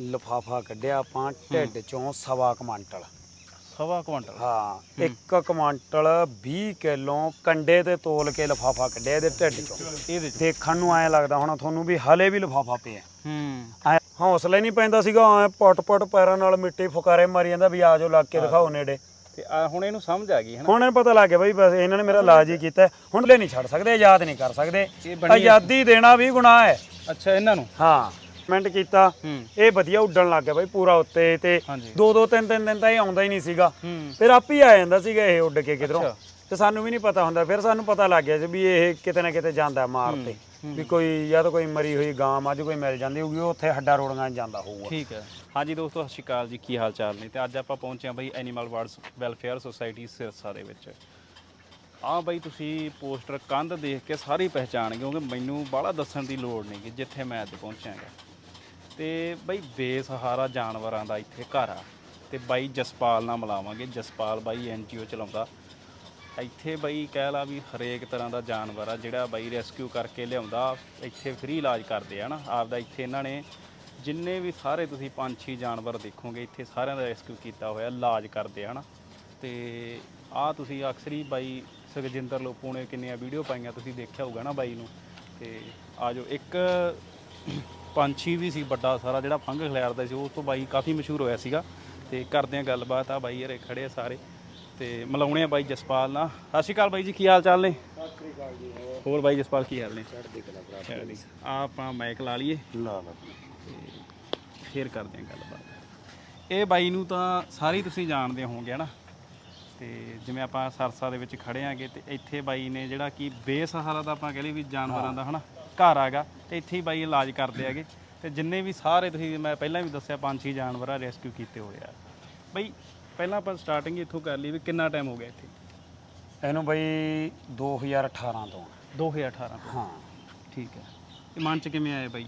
ਲਫਾਫਾ ਕੱਢਿਆ ਆਪਾਂ ਢਿੱਡ ਚੋਂ ਸਵਾ ਕਮਾਂਟਲ ਸਵਾ ਕੁਆਂਟਲ? ਹਾਂ ਇੱਕ ਕਮਾਂਟਲ 20 ਕਿਲੋ ਕੰਡੇ ਤੇ ਤੋਲ ਕੇ ਲਫਾਫਾ ਕੱਢਿਆ ਇਹਦੇ ਢਿੱਡ ਚੋਂ। ਇਹਦੇ ਦੇਖਣ ਨੂੰ ਐ ਲੱਗਦਾ ਹੋਣਾ ਤੁਹਾਨੂੰ ਵੀ ਹਲੇ ਵੀ ਲਫਾਫਾ ਪਿਆ। ਹੂੰ। ਹੌਸਲਾ ਨਹੀਂ ਪੈਂਦਾ ਸੀਗਾ ਐ ਪਟ ਪਟ ਪੈਰਾਂ ਨਾਲ ਮਿੱਟੀ ਫੁਕਾਰੇ ਮਾਰੀ ਜਾਂਦਾ ਵੀ ਆ ਜਾਓ ਲੱਗ ਕੇ ਦਿਖਾਓ ਨੇੜੇ। ਤੇ ਹੁਣ ਇਹਨੂੰ ਸਮਝ ਆ ਗਈ ਹੈ ਨਾ ਹੁਣ ਇਹ ਪਤਾ ਲੱਗ ਗਿਆ ਬਈ ਬਸ ਇਹਨਾਂ ਨੇ ਮੇਰਾ ਇਲਾਜ ਹੀ ਕੀਤਾ। ਹੁਣ ਲੈ ਨਹੀਂ ਛੱਡ ਸਕਦੇ ਆਜ਼ਾਦ ਨਹੀਂ ਕਰ ਸਕਦੇ। ਆਜ਼ਾਦੀ ਦੇਣਾ ਵੀ ਗੁਨਾਹ ਹੈ। ਅੱਛਾ ਇਹਨਾਂ ਨੂੰ? ਹਾਂ। ਕਮੈਂਟ ਕੀਤਾ। ਇਹ ਵਧੀਆ ਉੱਡਣ ਲੱਗ ਗਿਆ ਬਈ ਪੂਰਾ ਉੱਤੇ ਤੇ ਦੋ ਦੋ ਤਿੰਨ ਤਿੰਨ ਦਿਨ ਤਾਂ ਇਹ ਆਉਂਦਾ ਹੀ ਨਹੀਂ ਸੀਗਾ। ਫਿਰ ਆਪ ਹੀ ਆ ਜਾਂਦਾ ਸੀਗਾ ਇਹ ਉੱਡ ਕੇ ਕਿਧਰੋਂ। ਤੇ ਸਾਨੂੰ ਵੀ ਨਹੀਂ ਪਤਾ ਹੁੰਦਾ। ਫਿਰ ਸਾਨੂੰ ਪਤਾ ਲੱਗ ਗਿਆ ਸੀ ਵੀ ਇਹ ਕਿਤੇ ਨਾ ਕਿਤੇ ਜਾਂਦਾ ਮਾਰ ਤੇ। ਵੀ ਕੋਈ ਜਾਂ ਤਾਂ ਕੋਈ ਮਰੀ ਹੋਈ ਗਾਂ ਮੱਝ ਕੋਈ ਮਿਲ ਜਾਂਦੀ ਹੋਊਗੀ ਉਹ ਉੱਥੇ ਹੱਡਾ ਰੋੜੀਆਂ ਜਾਂਦਾ ਹੋਊਗਾ। ਠੀਕ ਹੈ। ਹਾਂਜੀ ਦੋਸਤੋ ਸਤਿ ਸ਼੍ਰੀ ਅਕਾਲ ਜੀ। ਕੀ ਹਾਲ ਚਾਲ ਨੇ? ਤੇ ਅੱਜ ਆਪਾਂ ਪਹੁੰਚੇ ਹਾਂ ਬਈ animal wards welfare society Sirsa ਦੇ ਵਿੱਚ। ਆਹ ਬਈ ਤੁਸੀਂ ਪੋਸਟਰ ਕੰਧ ਦੇਖ ਕੇ ਸਾਰੀ ਪਹਿਚਾਣ ਗਏ ਕਿਉਂਕਿ ਮੈਨੂੰ ਬਾਹਲਾ ਦੱਸਣ ਦੀ ਲੋੜ ਨਹੀਂ ਕਿ ਜਿੱਥੇ ਮੈਂ ਅੱਜ ਪਹੁੰਚਿਆਗਾ ਤੇ ਬਈ ਬੇਸਹਾਰਾ ਜਾਨਵਰਾਂ ਦਾ ਇੱਥੇ ਘਰ ਆ। ਤੇ ਬਾਈ ਜਸਪਾਲ ਨਾਲ ਮਿਲਾਵਾਂਗੇ। ਜਸਪਾਲ ਬਾਈ ਐਨਜੀਓ ਚਲਾਉਂਦਾ। ਇੱਥੇ ਬਈ ਕਹਿ ਲਾ ਵੀ ਹਰੇਕ ਤਰ੍ਹਾਂ ਦਾ ਜਾਨਵਰ ਆ, ਜਿਹੜਾ ਬਾਈ ਰੈਸਕਿਊ ਕਰਕੇ ਲਿਆਉਂਦਾ, ਇੱਥੇ ਫ੍ਰੀ ਇਲਾਜ ਕਰਦੇ ਆ ਨਾ। ਆਪਦਾ ਇੱਥੇ ਇਹਨਾਂ ਨੇ ਜਿੰਨੇ ਵੀ ਸਾਰੇ ਤੁਸੀਂ ਪੰਛੀ ਜਾਨਵਰ ਦੇਖੋਗੇ, ਇੱਥੇ ਸਾਰਿਆਂ ਦਾ ਰੈਸਕਿਊ ਕੀਤਾ ਹੋਇਆ, ਇਲਾਜ ਕਰਦੇ ਆ ਨਾ। ਤੇ ਆ ਤੁਸੀਂ ਅਕਸਰ ਹੀ ਬਾਈ ਸੁਖਜਿੰਦਰ ਲੋਪੂ ਨੇ ਕਿੰਨੀਆਂ ਵੀਡੀਓ ਪਾਈਆਂ, ਤੁਸੀਂ ਦੇਖਿਆ ਹੋਊਗਾ ਨਾ ਬਾਈ ਨੂੰ। ਤੇ ਆ ਜੋ ਇੱਕ ਪੰਛੀ ਵੀ ਸੀ ਵੱਡਾ ਸਾਰਾ ਜਿਹੜਾ ਫੰਗ ਖਿਲਾਰਦਾ ਸੀ ਉਹ ਤੋਂ ਬਾਈ ਕਾਫੀ ਮਸ਼ਹੂਰ ਹੋਇਆ ਸੀਗਾ। ਤੇ ਕਰਦੇ ਆ ਗੱਲਬਾਤ ਆ ਬਾਈ ਯਾਰੇ ਖੜੇ ਆ ਸਾਰੇ। ਤੇ ਮਿਲਾਉਣੇ ਆ ਬਾਈ ਜਸਪਾਲ ਨਾਲ। ਸਤਿ ਸ਼੍ਰੀ ਅਕਾਲ ਬਾਈ ਜੀ ਕੀ ਹਾਲ ਚਾਲ ਨੇ? ਹੋਰ ਬਾਈ ਜਸਪਾਲ ਕੀ ਹਾਲ ਨੇ? ਚੜ੍ਹਦੀ ਆ ਆਪਾਂ ਮਾਈਕ ਲਾ ਲਈਏ। ਲਾ ਲਾ। ਫੇਰ ਕਰਦੇ ਆ ਗੱਲਬਾਤ। ਇਹ ਬਾਈ ਨੂੰ ਤਾਂ ਸਾਰੇ ਤੁਸੀਂ ਜਾਣਦੇ ਹੋਵੋਗੇ ਹਨਾ? ਤੇ ਜਿਵੇਂ ਆਪਾਂ ਸਰਸਾ ਦੇ ਵਿੱਚ ਖੜੇ ਆਂਗੇ ਤੇ ਇੱਥੇ ਬਾਈ ਨੇ ਜਿਹੜਾ ਕਿ ਬੇਸਹਾਰਾ ਦਾ ਆਪਾਂ ਕਹ ਲਈ ਵੀ ਜਾਨਵਰਾਂ ਦਾ ਹਨਾ? ਘਰ ਆਗਾ ਤੇ ਇੱਥੇ ਹੀ ਬਾਈ ਇਲਾਜ ਕਰਦੇ ਹੈਗੇ। ਤੇ ਜਿੰਨੇ ਵੀ ਸਾਰੇ ਤੁਸੀਂ ਮੈਂ ਪਹਿਲਾਂ ਵੀ ਦੱਸਿਆ ਪੰਜ ਛੇ ਜਾਨਵਰ ਆ ਰੈਸਕਿਊ ਕੀਤੇ ਹੋਏ ਆ। ਬਾਈ ਪਹਿਲਾਂ ਆਪਾਂ ਸਟਾਰਟਿੰਗ ਇੱਥੋਂ ਕਰ ਲਈ ਵੀ ਕਿੰਨਾ ਟਾਈਮ ਹੋ ਗਿਆ ਇੱਥੇ? ਇਹਨੂੰ ਬਈ 2018 ਤੋਂ। 2018 ਤੋਂ? ਹਾਂ। ਠੀਕ ਹੈ। ਇਹ ਮਨ ਚ ਕਿਵੇਂ ਆਇਆ ਬਾਈ?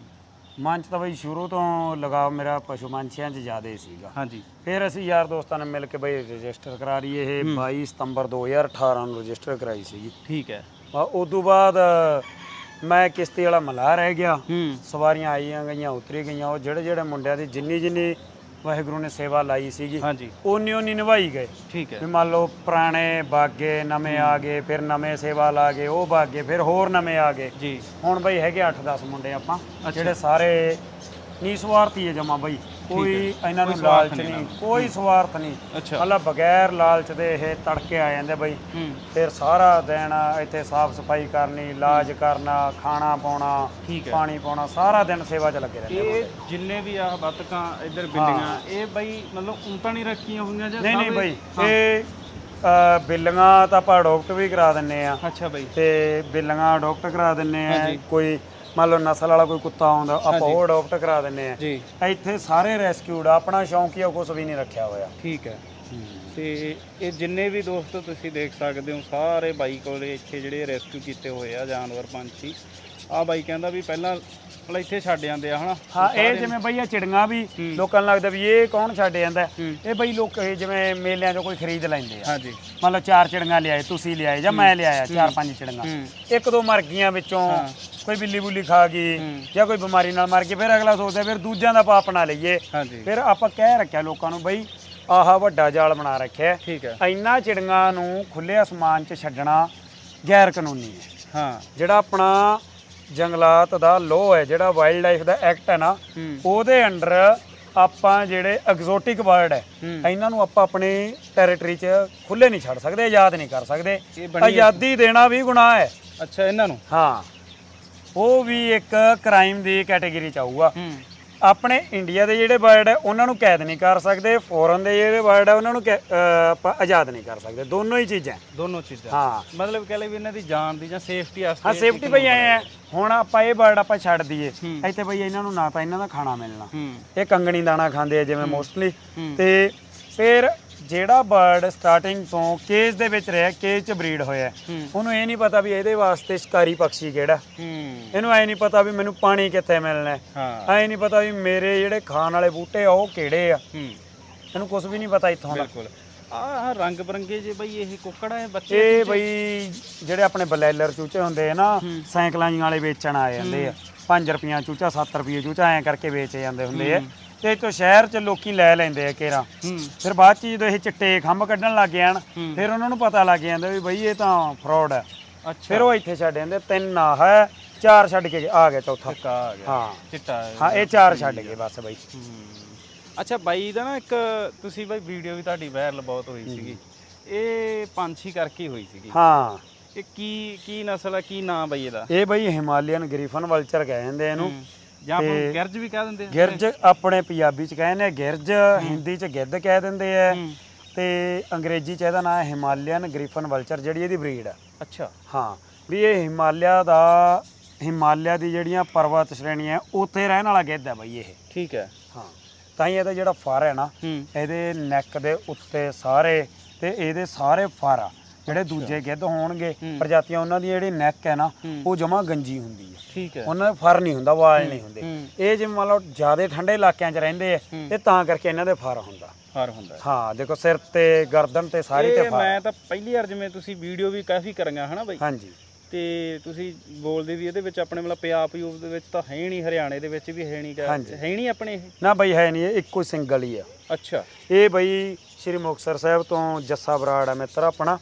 ਮਨ 'ਚ ਤਾਂ ਬਈ ਸ਼ੁਰੂ ਤੋਂ ਲਗਾਵ ਮੇਰਾ ਪਸ਼ੂ ਪੰਛੀਆਂ 'ਚ ਜ਼ਿਆਦਾ ਹੀ ਸੀਗਾ। ਹਾਂਜੀ। ਫਿਰ ਅਸੀਂ ਯਾਰ ਦੋਸਤਾਂ ਨੇ ਮਿਲ ਕੇ ਬਈ ਰਜਿਸਟਰ ਕਰਾ ਲਈ ਇਹ 22 ਸਤੰਬਰ 2018 ਨੂੰ ਰਜਿਸਟਰ ਕਰਾਈ ਸੀਗੀ। ਠੀਕ ਹੈ। ਆ ਉਸ ਤੋਂ ਬਾਅਦ ਮੈਂ ਕਿਸ਼ਤੀ ਵਾਲਾ ਮਲਾ ਰਹਿ ਗਿਆ। ਹੂੰ। ਸਵਾਰੀਆਂ ਆਈਆਂ ਗਈਆਂ ਉਤਰੀ ਗਈਆਂ ਉਹ ਜਿਹੜੇ ਜਿਹੜੇ ਮੁੰਡਿਆਂ ਦੀ ਜਿੰਨੀ ਜਿੰਨੀ ਵਾਹਿਗੁਰੂ ਨੇ ਸੇਵਾ ਲਾਈ ਸੀਗੀ ਹਾਂਜੀ। ਓਨੀ ਓਨੀ ਨਿਭਾਈ ਗਏ। ਠੀਕ ਹੈ। ਵੀ ਮੰਨ ਲਓ ਪੁਰਾਣੇ ਬਾਗੇ ਨਵੇਂ ਆ ਗਏ ਫਿਰ ਨਵੇਂ ਸੇਵਾ ਲਾ ਗਏ ਉਹ ਬਾਗੇ ਫਿਰ ਹੋਰ ਨਵੇਂ ਆ ਗਏ। ਜੀ। ਹੁਣ ਬਈ ਹੈਗੇ 8-10 ਮੁੰਡੇ ਆਪਾਂ ਜਿਹੜੇ ਸਾਰੇ ਨਿਸਵਾਰਥੀ ਹੈ ਜਮਾ ਬਈ। ਕੋਈ ਇਹਨਾਂ ਨੂੰ ਲਾਲਚ ਨਹੀਂ ਕੋਈ ਸਵਾਰਥ ਨਹੀਂ। ਅੱਛਾ। ਮਤਲਬ ਬਗੈਰ ਲਾਲਚ ਦੇ ਇਹ ਤੜਕੇ ਆ ਜਾਂਦੇ ਬਈ। ਫਿਰ ਸਾਰਾ ਦਿਨ ਇੱਥੇ ਸਾਫ਼ ਸਫ਼ਾਈ ਕਰਨੀ ਇਲਾਜ ਕਰਨਾ ਖਾਣਾ ਪਾਉਣਾ ਪਾਣੀ ਪਾਉਣਾ ਸਾਰਾ ਦਿਨ ਸੇਵਾ 'ਚ ਲੱਗੇ ਰਹਿੰਦੇ ਇਹ ਜਿੰਨੇ ਵੀ ਆ ਬਤਕਾਂ ਇੱਧਰ ਬਿੱਲੀਆਂ ਇਹ ਬਈ ਮਤਲਬ ਉਂਤਾਂ ਨਹੀਂ ਰੱਖੀਆਂ ਹੋਈਆਂ ਜਾਂ ਨਹੀਂ ਨਹੀਂ ਬਈ। ਇਹ ਬਿੱਲੀਆਂ ਤਾਂ ਆਪਾਂ ਅਡਾਪਟ ਵੀ ਕਰਾ ਦਿੰਨੇ ਆ। ਅੱਛਾ ਬਈ। ਤੇ ਬਿੱਲੀਆਂ ਅਡਾਪਟ ਕਰਾ ਦਿੰਨੇ ਆ। ਕੋਈ ਮੰਨ ਲਓ ਨਸਲ ਵਾਲਾ ਕੋਈ ਕੁੱਤਾ ਆਉਂਦਾ ਆਪਾਂ ਉਹ ਅਡਾਪਟ ਕਰਾ ਦਿੰਨੇ ਆ ਜੀ। ਇੱਥੇ ਸਾਰੇ ਰੈਸਕਿਊਡ ਆ ਆਪਣਾ ਸ਼ੌਂਕ ਹੀ ਆ ਕੁਝ ਵੀ ਨਹੀਂ ਰੱਖਿਆ ਹੋਇਆ। ਠੀਕ ਹੈ। ਤੇ ਇਹ ਜਿੰਨੇ ਵੀ ਦੋਸਤ ਤੁਸੀਂ ਦੇਖ ਸਕਦੇ ਹੋ ਸਾਰੇ ਬਾਈ ਕੋਲੇ ਇੱਥੇ ਜਿਹੜੇ ਰੈਸਕਿਊ ਕੀਤੇ ਹੋਏ ਆ ਜਾਨਵਰ ਪੰਛੀ। ਆ ਬਾਈ ਕਹਿੰਦਾ ਵੀ ਪਹਿਲਾਂ ਮਤਲਬ ਇੱਥੇ ਛੱਡ ਜਾਂਦੇ ਆ ਹਨਾ? ਹਾਂ ਇਹ ਜਿਵੇਂ ਬਈ ਇਹ ਚਿੜੀਆਂ ਵੀ ਲੋਕਾਂ ਨੂੰ ਲੱਗਦਾ ਵੀ ਇਹ ਕੌਣ ਛੱਡ ਜਾਂਦਾ? ਇਹ ਬਈ ਲੋਕ ਇਹ ਜਿਵੇਂ ਮੇਲਿਆਂ 'ਚੋਂ ਕੋਈ ਖਰੀਦ ਲੈਂਦੇ ਆ। ਹਾਂਜੀ। ਮੰਨ ਲਓ ਚਾਰ ਚਿੜੀਆਂ ਲਿਆਏ ਤੁਸੀਂ ਲਿਆਏ ਜਾਂ ਮੈਂ ਲਿਆਇਆ ਚਾਰ ਪੰਜ ਚਿੜੀਆਂ। ਇੱਕ ਦੋ ਮਰ ਗਈਆਂ ਵਿੱਚੋਂ ਕੋਈ ਬਿੱਲੀ ਬੁੱਲੀ ਖਾ ਗਈ ਜਾਂ ਕੋਈ ਬਿਮਾਰੀ ਨਾਲ ਮਰ ਗਈ ਫਿਰ ਅਗਲਾ ਸੋਚਦਾ ਫਿਰ ਦੂਜਿਆਂ ਦਾ ਪਾਪ ਨਾ ਲਈਏ। ਫਿਰ ਆਪਾਂ ਕਹਿ ਰੱਖਿਆ ਲੋਕਾਂ ਨੂੰ ਬਈ ਆਹ ਵੱਡਾ ਜਾਲ ਬਣਾ ਰੱਖਿਆ। ਠੀਕ ਹੈ। ਇੰਨਾ ਚਿੜੀਆਂ ਨੂੰ ਖੁੱਲੇ ਅਸਮਾਨ 'ਚ ਛੱਡਣਾ ਗੈਰ ਕਾਨੂੰਨੀ ਹੈ। ਹਾਂ। ਜਿਹੜਾ ਆਪਣਾ ਜੰਗਲਾਤ ਦਾ ਲੋ ਹੈ ਜਿਹੜਾ ਵਾਈਲਡ ਲਾਈਫ ਦਾ ਐਕਟ ਹੈ ਨਾ ਉਹਦੇ ਅੰਡਰ ਆਪਾਂ ਜਿਹੜੇ ਐਗਜ਼ੋਟਿਕ ਬਰਡ ਹੈ ਇਹਨਾਂ ਨੂੰ ਆਪਾਂ ਆਪਣੀ ਟੈਰੀਟਰੀ 'ਚ ਖੁੱਲੇ ਨਹੀਂ ਛੱਡ ਸਕਦੇ ਆਜ਼ਾਦ ਨਹੀਂ ਕਰ ਸਕਦੇ। ਆਜ਼ਾਦੀ ਦੇਣਾ ਵੀ ਗੁਨਾਹ ਹੈ। ਅੱਛਾ ਇਹਨਾਂ ਨੂੰ? ਹਾਂ। ਉਹ ਵੀ ਇੱਕ ਕ੍ਰਾਈਮ ਦੀ ਕੈਟਾਗਰੀ 'ਚ ਆਊਗਾ। ਆਪਣੇ ਇੰਡੀਆ ਦੇ ਜਿਹੜੇ ਬਰਡ ਹੈ ਉਹਨਾਂ ਨੂੰ ਕੈਦ ਨਹੀਂ ਕਰ ਸਕਦੇ ਫੋਰਨ ਦੇ ਜਿਹੜੇ ਬਰਡ ਹੈ ਉਹਨਾਂ ਨੂੰ ਕੈ- ਅਹ ਆਪਾਂ ਆਜ਼ਾਦ ਨਹੀਂ ਕਰ ਸਕਦੇ। ਦੋਨੋਂ ਹੀ ਚੀਜ਼ਾਂ ਦੋਨੋਂ ਚੀਜ਼ਾਂ। ਹਾਂ। ਮਤਲਬ ਕਹ ਲਈ ਵੀ ਇਹਨਾਂ ਦੀ ਜਾਨ ਦੀ ਜਾਂ ਸੇਫਟੀ ਵਾਸਤੇ ਹਾਂ ਸੇਫਟੀ ਭਈ ਆਏ ਆ। ਹੁਣ ਆਪਾਂ ਇਹ ਬਰਡ ਆਪਾਂ ਛੱਡ ਦਈਏ। ਹੂੰ। ਇੱਥੇ ਭਈ ਇਹਨਾਂ ਨੂੰ ਨਾ ਤਾਂ ਇਹਨਾਂ ਦਾ ਖਾਣਾ ਮਿਲਣਾ। ਹੂੰ। ਇਹ ਕੰਗਣੀ ਦਾਣਾ ਖਾਂਦੇ ਆ ਜਿਵੇਂ ਮੋਸਟਲੀ ਹੂੰ। ਤੇ ਫਿਰ ਜਿਹੜਾ ਬਰਡ ਸਟਾਰਟਿੰਗ ਤੋਂ ਕੇਜ ਦੇ ਵਿੱਚ ਰਿਹਾ ਕੇਜ 'ਚ ਬਰੀਡ ਹੋਇਆ। ਉਹਨੂੰ ਇਹ ਨਹੀਂ ਪਤਾ ਵੀ ਇਹਦੇ ਵਾਸਤੇ ਸ਼ਿਕਾਰੀ ਪੰਛੀ ਕਿਹੜਾ ਇਹਨੂੰ ਐ ਨਹੀਂ ਪਤਾ ਵੀ ਮੈਨੂੰ ਪਾਣੀ ਕਿੱਥੇ ਮਿਲਣਾ ਐ ਨਹੀਂ ਪਤਾ ਵੀ ਮੇਰੇ ਜਿਹੜੇ ਖਾਣ ਵਾਲੇ ਬੂਟੇ ਆ ਉਹ ਕਿਹੜੇ ਆ। ਇਹਨੂੰ ਕੁਝ ਵੀ ਨਹੀਂ ਪਤਾ ਇੱਥੋਂ ਦਾ। ਬਿਲਕੁਲ। ਆਹ ਰੰਗ ਬਰੰਗੇ ਜੇ ਬਈ ਇਹ ਕੁੱਕੜਾ ਹੈ ਬੱਚੇ ਇਹ ਬਈ ਜਿਹੜੇ ਆਪਣੇ ਬਲੈਲਰ ਚੂਚੇ ਹੁੰਦੇ ਆ ਨਾ ਸਾਈਕਲਾਂ ਜੀਆਂ ਵਾਲੇ ਵੇਚਣ ਆ ਜਾਂਦੇ ਆ। 5 ਰੁਪਈਆ ਚੂਚਾ 7 ਰੁਪਏ ਚੂਚਾ ਐਂ ਕਰਕੇ ਵੇਚੇ ਜਾਂਦੇ ਹੁੰਦੇ ਆ। ਤੇ ਇੱਥੋਂ ਸ਼ਹਿਰ 'ਚ ਲੋਕੀ ਲੈ ਲੈਂਦੇ ਆ ਕੇਰਾ। ਫਿਰ ਬਾਅਦ 'ਚ ਜਦੋਂ ਇਹ ਚਿੱਟੇ ਖੰਭ ਕੱਢਣ ਲੱਗ ਜਾਣ। ਫਿਰ ਉਹਨਾਂ ਨੂੰ ਪਤਾ ਲੱਗ ਜਾਂਦਾ ਵੀ ਬਈ ਇਹ ਤਾਂ ਫਰਾਡ ਹੈ। ਅੱਛਾ। ਫਿਰ ਉਹ ਇੱਥੇ ਛੱਡ ਜਾਂਦੇ ਤਿੰਨ ਆ ਹੈ ਚਾਰ ਛੱਡ ਕੇ ਆ ਗਿਆ ਚੌਥਾ। ਆ ਗਿਆ। ਹਾਂ। ਚਿੱਟਾ ਹਾਂ। ਇਹ ਚਾਰ ਛੱਡ ਗਏ ਬਸ ਬਈ। ਅੱਛਾ ਬਾਈ ਦਾ ਨਾ ਇੱਕ ਤੁਸੀਂ ਬਾਈ ਵੀਡੀਓ ਵੀ ਤੁਹਾਡੀ ਵਾਇਰਲ ਬਹੁਤ ਹੋਈ ਸੀਗੀ। ਇਹ ਪੰਛੀ ਕਰਕੇ ਹੋਈ ਸੀਗੀ। ਹਾਂ। ਇਹ ਕੀ ਕੀ ਨਸਲ ਹੈ ਕੀ ਨਾਂ ਬਾਈ ਇਹਦਾ? ਇਹ ਬਈ ਹਿਮਾਲੀਅਨ ਗ੍ਰਿਫਨ ਵਲਚਰ ਕਹਿ ਜਾਂਦੇ ਇਹਨੂੰ। ਜਾਂ ਆਪਾਂ ਨੂੰ ਗਿਰਜ ਵੀ ਕਹਿ ਦਿੰਦੇ ਆ। ਗਿਰਜ ਆਪਣੇ ਪੰਜਾਬੀ ਚ ਕਹਿੰਦੇ ਆ ਗਿਰਜ ਹਿੰਦੀ ਚ ਗਿੱਧ ਕਹਿ ਦਿੰਦੇ ਆ। ਤੇ ਅੰਗਰੇਜ਼ੀ ਚ ਇਹਦਾ ਨਾਮ ਹਿਮਾਲੀਅਨ ਗ੍ਰਿਫਨ ਵਲਚਰ ਜਿਹੜੀ ਇਹਦੀ ਬਰੀਡ ਆ। ਅੱਛਾ। ਹਾਂ ਵੀ ਇਹ ਹਿਮਾਲਿਆ ਦਾ ਹਿਮਾਲਿਆ ਦੀ ਜਿਹੜੀਆਂ ਪਰਬਤ ਸ਼੍ਰੇਣੀਆਂ ਉੱਥੇ ਰਹਿਣ ਵਾਲਾ ਗਿੱਧ ਹੈ ਬਈ ਇਹ। ਠੀਕ ਹੈ। ਹਾਂ ਤਾਂ ਹੀ ਇਹਦਾ ਜਿਹੜਾ ਫਰ ਹੈ ਨਾ ਇਹਦੇ ਨੈਕ ਦੇ ਉੱਤੇ ਸਾਰੇ ਤੇ ਇਹਦੇ ਸਾਰੇ ਫਰ ਆ। ਜਿਹੜੇ ਦੂਜੇ ਗਿੱਧ ਹੋਣਗੇ ਪ੍ਰਜਾਤੀਆਂ ਉਹਨਾਂ ਦੀ ਜਿਹੜੀ ਨੈਕ ਹੈ ਨਾ। ਉਹ ਜਮਾ ਗੰਜੀ ਹੁੰਦੀ ਹੈ। ਠੀਕ ਹੈ। ਉਹਨਾਂ ਦੇ ਫਰ ਨਹੀਂ ਹੁੰਦਾ ਵਾਲ ਨਹੀਂ ਹੁੰਦੇ। ਇਹ ਜਿਵੇਂ ਮੰਨ ਲਓ ਜ਼ਿਆਦਾ ਠੰਡੇ ਇਲਾਕਿਆਂ 'ਚ ਰਹਿੰਦੇ ਆ। ਇਹ ਤਾਂ ਕਰਕੇ ਇਹਨਾਂ ਦੇ ਫਰ ਹੁੰਦਾ। ਹਾਰ ਹੁੰਦਾ ਹੈ। ਦੇਖੋ ਸਿਰ ਤੇ ਗਰਦਨ ਤੇ ਸਾਰੀ ਤੇ ਇਹ ਫਰ। ਮੈਂ ਤਾਂ ਪਹਿਲੀ ਵਾਰ ਜਿਵੇਂ ਤੁਸੀਂ ਵੀਡੀਓ ਵੀ ਕਾਫੀ ਕਰਾਂਗਾ ਹਨਾ ਬਾਈ? ਹਾਂਜੀ। ਤੇ ਤੁਸੀਂ ਬੋਲਦੇ ਵੀ ਇਹਦੇ ਵਿੱਚ ਆਪਣੇ ਮਤਲਬ ਪੰਜਾਬ ਯੂਪ ਦੇ ਵਿੱਚ ਤਾਂ ਹੈ ਨਹੀਂ ਹਰਿਆਣੇ ਦੇ ਵਿੱਚ ਵੀ ਹੈ ਨਹੀਂ। ਹੈ ਨਹੀਂ ਆਪਣੇ ਇਹ? ਨਾ ਬਈ ਹੈ ਨਹੀਂ ਇਹ ਇੱਕੋ ਸਿੰਗਲ ਹੀ ਆ। ਅੱਛਾ। ਇਹ ਬਈ ਸ਼੍ਰੀ ਮੁਕਤਸਰ ਸਾਹਿਬ ਤੋਂ ਜੱਸਾ ਬਰਾੜ ਆ ਮਿੱਤਰ ਆਪਣਾ।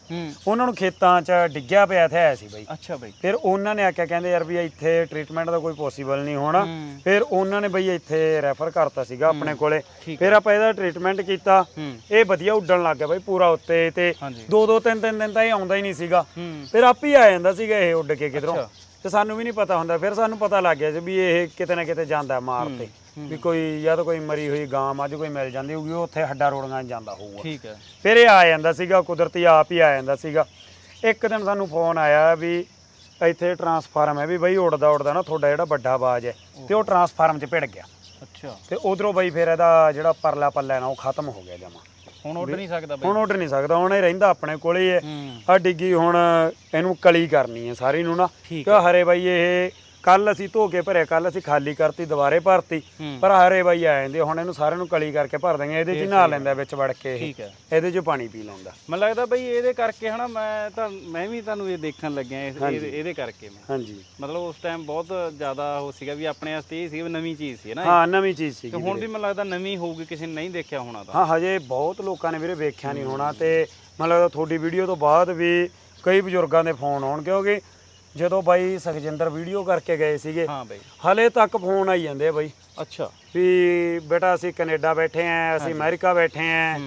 ਉਹਨਾਂ ਨੂੰ ਖੇਤਾਂ 'ਚ ਡਿੱਗਿਆ ਪਿਆ ਆਇਆ ਸੀ ਬਈ। ਅੱਛਾ ਬਾਈ। ਫਿਰ ਉਹਨਾਂ ਨੇ ਆਖਿਆ ਕਹਿੰਦੇ ਯਾਰ ਵੀ ਇੱਥੇ ਟ੍ਰੀਟਮੈਂਟ ਦਾ ਕੋਈ ਪੋਸੀਬਲ ਨਹੀਂ ਹੋਣਾ। ਫਿਰ ਉਹਨਾਂ ਨੇ ਬਈ ਇੱਥੇ ਰੈਫਰ ਕਰਤਾ ਸੀਗਾ ਆਪਣੇ ਕੋਲੇ। ਫਿਰ ਆਪਾਂ ਇਹਦਾ ਟ੍ਰੀਟਮੈਂਟ ਕੀਤਾ। ਇਹ ਵਧੀਆ ਉੱਡਣ ਲੱਗ ਗਿਆ ਬਈ ਪੂਰਾ ਉੱਤੇ ਤੇ ਦੋ ਦੋ ਤਿੰਨ ਤਿੰਨ ਦਿਨ ਤਾਂ ਇਹ ਆਉਂਦਾ ਹੀ ਨਹੀਂ ਸੀਗਾ। ਫਿਰ ਆਪ ਹੀ ਆ ਜਾਂਦਾ ਸੀਗਾ ਇਹ ਉੱਡ ਕੇ ਕਿਧਰੋਂ। ਤੇ ਸਾਨੂੰ ਵੀ ਨਹੀਂ ਪਤਾ ਹੁੰਦਾ ਫਿਰ ਸਾਨੂੰ ਪਤਾ ਲੱਗ ਗਿਆ ਸੀ ਵੀ ਇਹ ਕਿਤੇ ਨਾ ਕਿਤੇ ਜਾਂਦਾ ਮਾਰ ਤੇ। ਵੀ ਕੋਈ ਜਾਂ ਤਾਂ ਕੋਈ ਮਰੀ ਹੋਈ ਗਾਂ ਮੱਝ ਕੋਈ ਮਿਲ ਜਾਂਦੀ ਹੋਊਗੀ ਉਹ ਉੱਥੇ ਹੱਡਾ ਰੋੜੀਆਂ ਜਾਂਦਾ ਹੋਊਗਾ। ਠੀਕ ਹੈ। ਫਿਰ ਇਹ ਆ ਜਾਂਦਾ ਸੀਗਾ ਕੁਦਰਤੀ ਆਪ ਹੀ ਆ ਜਾਂਦਾ ਸੀਗਾ। ਇੱਕ ਦਿਨ ਸਾਨੂੰ ਫੋਨ ਆਇਆ ਵੀ ਇੱਥੇ ਟਰਾਂਸਫਾਰਮ ਹੈ ਵੀ ਬਈ ਉੜਦਾ ਉੜਦਾ ਨਾ ਤੁਹਾਡਾ ਜਿਹੜਾ ਵੱਡਾ ਬਾਜ ਹੈ ਤੇ ਉਹ ਟਰਾਂਸਫਾਰਮ 'ਚ ਭਿੜ ਗਿਆ। ਅੱਛਾ। ਤੇ ਉਧਰੋਂ ਬਈ ਫਿਰ ਇਹਦਾ ਜਿਹੜਾ ਪਰਲਾ ਪੱਲਾ ਨਾ ਉਹ ਖਤਮ ਹੋ ਗਿਆ ਜਮਾ। ਹੁਣ ਉੱਡ ਨਹੀਂ ਸਕਦਾ ਬਾਈ। ਹੁਣ ਉੱਡ ਨਹੀਂ ਸਕਦਾ ਹੁਣ ਇਹ ਰਹਿੰਦਾ ਆਪਣੇ ਕੋਲੇ ਹੀ ਹੈ। ਹੂੰ। ਆ ਡਿੱਗੀ ਹੁਣ ਇਹਨੂੰ ਕਲੀ ਕਰਨੀ ਹੈ ਸਾਰੀ ਨੂੰ ਨਾ। ਠੀਕ ਕਿ ਹਰੇ ਬਾਈ ਇਹ ਕੱਲ ਅਸੀਂ ਧੋ ਕੇ ਭਰਿਆ ਕੱਲ ਅਸੀਂ ਖਾਲੀ ਕਰਤੀ ਦੁਬਾਰੇ ਭਰਤੀ। ਪਰ ਹਰੇ ਬਾਈ ਆ ਜਾਂਦੇ ਹੁਣ ਇਹਨੂੰ ਸਾਰਿਆਂ ਨੂੰ ਕਲੀ ਕਰਕੇ ਭਰ ਦਾਂਗੇ ਇਹਦੇ 'ਚ ਹੀ ਨਹਾ ਲੈਂਦਾ ਵਿੱਚ ਵੜ ਕੇ ਇਹ। ਠੀਕ ਹੈ ਇਹਦੇ 'ਚ ਪਾਣੀ ਪੀ ਲਾਉਂਦਾ ਮੈਨੂੰ ਲੱਗਦਾ ਬਈ ਇਹਦੇ ਕਰਕੇ ਹਨਾ ਮੈਂ ਤਾਂ ਮੈਂ ਵੀ ਤੁਹਾਨੂੰ ਇਹ ਦੇਖਣ ਲੱਗਿਆ ਇਸ- ਇਹਦੇ ਇਹਦੇ ਕਰਕੇ ਮੈਂ। ਹਾਂਜੀ। ਮਤਲਬ ਉਸ ਟਾਈਮ ਬਹੁਤ ਜ਼ਿਆਦਾ ਉਹ ਸੀਗਾ ਵੀ ਆਪਣੇ ਵਾਸਤੇ ਇਹ ਸੀ ਵੀ ਨਵੀਂ ਚੀਜ਼ ਸੀ ਨਾ। ਹਾਂ ਨਵੀਂ ਚੀਜ਼ ਸੀ ਤੇ ਹੁਣ ਵੀ ਮੈਨੂੰ ਲੱਗਦਾ ਨਵੀਂ ਹੋਊਗੀ ਕਿਸੇ ਨੇ ਨਹੀਂ ਦੇਖਿਆ ਹੋਣਾ ਤਾਂ। ਹਾਂ ਹਜੇ ਬਹੁਤ ਲੋਕਾਂ ਨੇ ਵੀਰੇ ਵੇਖਿਆ ਨਹੀਂ ਹੋਣਾ ਤੇ ਮੈਨੂੰ ਲੱਗਦਾ ਤੁਹਾਡੀ ਵੀਡੀਓ ਤੋਂ ਬਾਅਦ ਵੀ ਕਈ ਬਜ਼ੁਰਗਾਂ ਦੇ ਫੋਨ ਆਉਣ ਕਿਉਂਕਿ ਜਦੋਂ ਬਾਈ ਸੁਖਜਿੰਦਰ ਵੀਡੀਓ ਕਰਕੇ ਗਏ ਸੀਗੇ ਹਾਂ ਬਈ। ਹਲੇ ਤੱਕ ਫੋਨ ਆਈ ਜਾਂਦੇ ਆ ਬਾਈ। ਅੱਛਾ। ਵੀ ਬੇਟਾ ਅਸੀਂ ਕੈਨੇਡਾ ਬੈਠੇ ਆਂ ਅਸੀਂ ਅਮਰੀਕਾ ਬੈਠੇ ਆਂ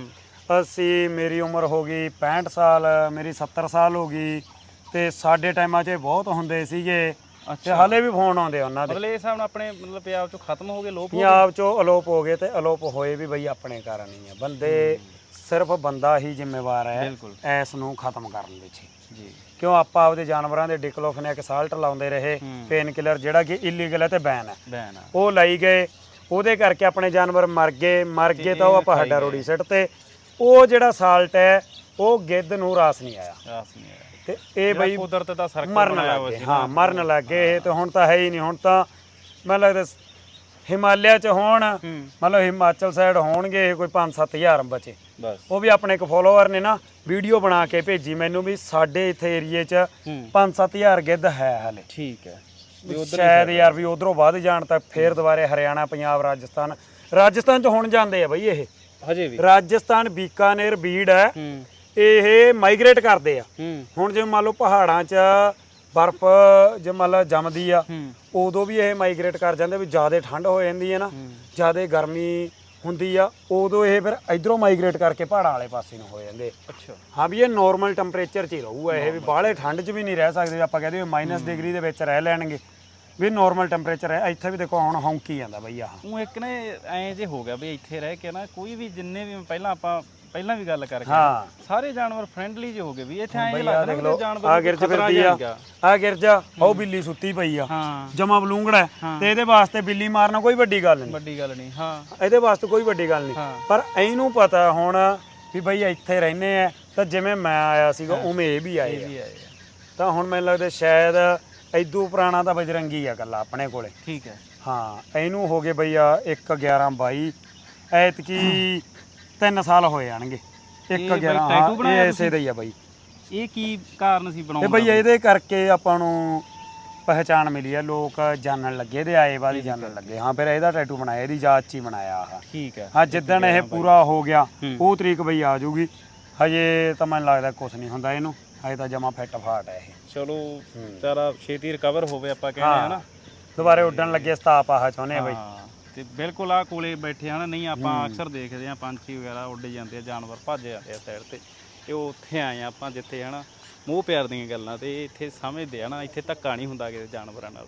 ਅਸੀਂ ਮੇਰੀ ਉਮਰ ਹੋ ਗਈ 65 ਸਾਲ ਮੇਰੀ 70 ਸਾਲ ਹੋ ਗਈ ਤੇ ਸਾਡੇ ਟਾਈਮਾਂ 'ਚ ਇਹ ਬਹੁਤ ਹੁੰਦੇ ਸੀਗੇ ਤੇ ਹਲੇ ਵੀ ਫੋਨ ਆਉਂਦੇ ਉਹਨਾਂ ਦੇ। ਮਤਲਬ ਇਹ ਹਿਸਾਬ ਨਾਲ ਆਪਣੇ ਮਤਲਬ ਪੰਜਾਬ ਚੋਂ ਖਤਮ ਹੋ ਗਏ ਲੋਪ ਹੋ ਗਏ? ਪੰਜਾਬ 'ਚੋਂ ਅਲੋਪ ਹੋ ਗਏ ਤੇ ਅਲੋਪ ਹੋਏ ਵੀ ਬਈ ਆਪਣੇ ਕਾਰਨ ਹੀ ਆ। ਬੰਦੇ ਸਿਰਫ ਬੰਦਾ ਹੀ ਜ਼ਿੰਮੇਵਾਰ ਹੈ ਇਸ ਨੂੰ ਖਤਮ ਕਰਨ ਵਿੱਚ। ਜੀ। ਕਿਉਂ ਆਪਾਂ ਆਪਦੇ ਜਾਨਵਰਾਂ ਦੇ ਡਿਕਲੋਫਨੈਕ ਸਾਲਟ ਲਾਉਂਦੇ ਰਹੇ। ਪੇਨ ਕਿਲਰ ਜਿਹੜਾ ਕਿ ਇਲੀਗਲ ਹੈ ਤੇ ਬੈਨ ਹੈ। ਬੈਨ ਆ ਉਹ ਲਾਈ ਗਏ ਉਹਦੇ ਕਰਕੇ ਆਪਣੇ ਜਾਨਵਰ ਮਰ ਗਏ ਮਰ ਗਏ ਤਾਂ ਉਹ ਆਪਾਂ ਹੱਡਾ ਰੋੜੀ ਸਿੱਟ ਤੇ ਉਹ ਜਿਹੜਾ ਸਾਲਟ ਹੈ ਉਹ ਗਿੱਧ ਨੂੰ ਰਾਸ ਨਹੀਂ ਆਇਆ। ਰਾਸ ਨਹੀਂ ਆਇਆ। ਤੇ ਇਹ ਬਈ ਕੁਦਰਤ ਦਾ ਸਰਕਲ ਮਰਨ ਲੱਗ ਗਏ ਹਾਂ ਮਰਨ ਲੱਗ ਗਏ ਤੇ ਹੁਣ ਤਾਂ ਹੈ ਹੀ ਨਹੀਂ ਹੁਣ ਤਾਂ ਮੈਨੂੰ ਲੱਗਦਾ ਹਿਮਾਲਿਆ ਚ ਹੋਣ ਮਤਲਬ ਹਿਮਾਚਲ ਸਾਈਡ ਹੋਣਗੇ ਕੋਈ 5-7000 ਬਚੇ। ਬਸ। ਉਹ ਵੀ ਆਪਣੇ ਇੱਕ ਫੋਲੋਅਰ ਨੇ ਨਾ ਵੀਡੀਓ ਬਣਾ ਕੇ ਭੇਜੀ ਮੈਨੂੰ ਵੀ ਸਾਡੇ ਇੱਥੇ ਏਰੀਏ 'ਚ ਹੂੰ। 5-7000 ਗਿੱਧ ਹੈ ਹਲੇ। ਠੀਕ ਹੈ। ਸ਼ਾਇਦ ਯਾਰ ਵੀ ਉਧਰੋਂ ਵੱਧ ਜਾਣ ਤਾਂ ਫੇਰ ਦੁਬਾਰੇ ਹਰਿਆਣਾ ਪੰਜਾਬ ਰਾਜਸਥਾਨ। ਰਾਜਸਥਾਨ 'ਚ ਹੁਣ ਜਾਂਦੇ ਆ ਬਈ ਇਹ। ਹਜੇ ਵੀ। ਰਾਜਸਥਾਨ ਬੀਕਾਨੇਰ ਬੀੜ ਹੈ। ਇਹ ਮਾਈਗ੍ਰੇਟ ਕਰਦੇ ਆ। ਹੁਣ ਜਿਵੇਂ ਮੰਨ ਲਓ ਪਹਾੜਾਂ 'ਚ ਬਰਫ਼ ਜੇ ਮੰਨ ਲਓ ਜੰਮਦੀ ਆ ਉਦੋਂ ਵੀ ਇਹ ਮਾਈਗ੍ਰੇਟ ਕਰ ਜਾਂਦੇ ਵੀ ਜ਼ਿਆਦਾ ਠੰਡ ਹੋ ਜਾਂਦੀ ਹੈ ਨਾ ਜ਼ਿਆਦਾ ਗਰਮੀ ਹੁੰਦੀ ਆ ਉਦੋਂ ਇਹ ਫਿਰ ਇਧਰੋਂ ਮਾਈਗ੍ਰੇਟ ਕਰਕੇ ਪਹਾੜਾਂ ਵਾਲੇ ਪਾਸੇ ਨੂੰ ਹੋ ਜਾਂਦੇ। ਅੱਛਾ। ਹਾਂ ਵੀ ਇਹ ਨਾਰਮਲ ਟੈਂਪਰੇਚਰ 'ਚ ਹੀ ਰਹੂਗਾ ਇਹ ਵੀ ਬਾਹਲੇ ਠੰਡ 'ਚ ਵੀ ਨਹੀਂ ਰਹਿ ਸਕਦੇ ਆਪਾਂ ਕਹਦੇ ਮਾਈਨਸ ਡਿਗਰੀ ਦੇ ਵਿੱਚ ਰਹਿ ਲੈਣਗੇ। ਵੀ ਨਾਰਮਲ ਟੈਂਪਰੇਚਰ ਹੈ ਇੱਥੇ ਵੀ ਦੇਖੋ ਹੁਣ ਹੌਂਕੀ ਜਾਂਦਾ ਬਈ ਆਹ। ਉਹ ਇੱਕ ਨੇ ਐਂ ਜੇ ਹੋ ਗਿਆ ਵੀ ਇੱਥੇ ਰਹਿ ਕੇ ਨਾ ਕੋਈ ਵੀ ਜਿੰਨੇ ਵੀ ਪਹਿਲਾਂ ਆਪਾਂ ਪਹਿਲਾਂ ਵੀ ਗੱਲ ਕਰਕੇ ਹਾਂ। ਸਾਰੇ ਜਾਨਵਰ ਫ੍ਰੈਂਡਲੀ ਜੇ ਹੋ ਗਏ ਵੀ ਇੱਥੇ ਐਂ ਲੱਗਦਾ ਵੀ ਜਾਨਵਰ ਆ ਗਿਰਜ ਫਿਰਦੀ ਆ। ਆ ਗਿਰਜਾ ਉਹ ਬਿੱਲੀ ਸੁੱਤੀ ਪਈ ਆ। ਜਮਾ ਬਲੂੰਗੜਾ ਤੇ ਇਹਦੇ ਵਾਸਤੇ ਬਿੱਲੀ ਮਾਰਨਾ ਕੋਈ ਵੱਡੀ ਗੱਲ ਨਹੀਂ। ਵੱਡੀ ਗੱਲ ਨਹੀਂ ਹਾਂ। ਇਹਦੇ ਵਾਸਤੇ ਕੋਈ ਵੱਡੀ ਗੱਲ ਨਹੀਂ। ਪਰ ਇਹਨੂੰ ਪਤਾ ਹੁਣ ਵੀ ਬਈ ਇੱਥੇ ਰਹਿੰਦੇ ਆ ਤਾਂ ਜਿਵੇਂ ਮੈਂ ਆਇਆ ਸੀਗਾ ਉਵੇਂ ਇਹ ਵੀ ਆਏ ਇਹ ਆ। ਵੀ ਆਏ ਆ। ਤਾਂ ਹੁਣ ਮੈਨੂੰ ਲੱਗਦਾ ਸ਼ਾਇਦ ਐਦੂ ਪੁਰਾਣਾ ਤਾਂ ਬਜਰੰਗੀ ਆ ਗੱਲਾਂ ਆਪਣੇ ਕੋਲੇ। ਠੀਕ ਹੈ। ਹਾਂ ਇਹਨੂੰ ਹੋ ਗਏ ਬਈ ਆ 1 11 22 ਐਤਕੀ 3 ਸਾਲ ਹੋਏ ਜਾਣਗੇ 1 ਇਹ ਬਈ 11 tattoo ਹਾਂ ਇਹ ਬਣਾਇਆ ਐਸੇ ਦਾ ਹੀ ਆ ਬਈ। ਇਹ ਕੀ ਕਾਰਨ ਸੀ ਤੇ ਬਣਾਉਣ ਬਈ ਇਹਦੇ ਕਰਕੇ ਆਪਾਂ ਨੂੰ ਪਹਿਚਾਣ ਮਿਲੀ ਹੈ ਲੋਕ ਜਾਣਨ ਲੱਗੇ ਦੇ ਆਏ ਬਾਦੀ ਜਾਣਨ ਲੱਗੇ। ਹਾਂ ਫਿਰ ਇਹਦਾ ਟੈਟੂ ਬਣਾਇਆ ਇਹਦੀ ਯਾਦ 'ਚ ਹੀ ਬਣਾਇਆ ਆਹ ਠੀਕ ਹੈ ਹਾਂ ਜਿੱਦਣ ਇਹ ਪੂਰਾ ਹੋ ਗਿਆ ਹੂੰ। ਉਹ ਤਰੀਕ ਬਈ ਆ ਜਾਊਗੀ। ਹਜੇ ਤਾਂ ਮੈਨੂੰ ਲੱਗਦਾ ਕੁਝ ਨਹੀਂ ਹੁੰਦਾ ਇਹਨੂੰ ਹਜੇ ਤਾਂ ਜਮਾ ਫਿੱਟ ਫਾਟ ਹੈ ਇਹ। ਚਲੋ ਚਾਰਾ ਛੇਤੀ ਰਿਕਵਰ ਹੋਵੇ ਆਪਾਂ ਕਹਿੰਦੇ ਹਨਾ ਦੁਬਾਰੇ ਉੱਡਣ ਲੱਗੇ ਸਤਾਪ ਆਹ ਚਾਹੁੰਦੇ ਆ ਬਈ। ਹਾਂ। ਤੇ ਬਿਲਕੁਲ ਆ ਕੋਲੇ ਬੈਠੇ ਹਨ ਨਹੀਂ ਆਪਾਂ ਅਕਸਰ ਦੇਖਦੇ ਆ ਪੰਛੀ ਵਗੈਰਾ ਉੱਡ ਜਾਂਦੇ ਆ ਜਾਨਵਰ ਭੱਜ ਜਾਂਦੇ ਆ ਸਾਈਡ ਤੇ। ਇਹ ਉੱਥੇ ਆਏ ਆ ਆਪਾਂ ਜਿੱਥੇ ਹਨਾ ਮੋਹ ਪਿਆਰ ਦੀਆਂ ਗੱਲਾਂ ਤੇ ਇੱਥੇ ਸਮਝਦੇ ਆ ਨਾ ਇੱਥੇ ਧੱਕਾ ਨਹੀਂ ਹੁੰਦਾ ਕਿਸੇ ਜਾਨਵਰਾਂ ਨਾਲ।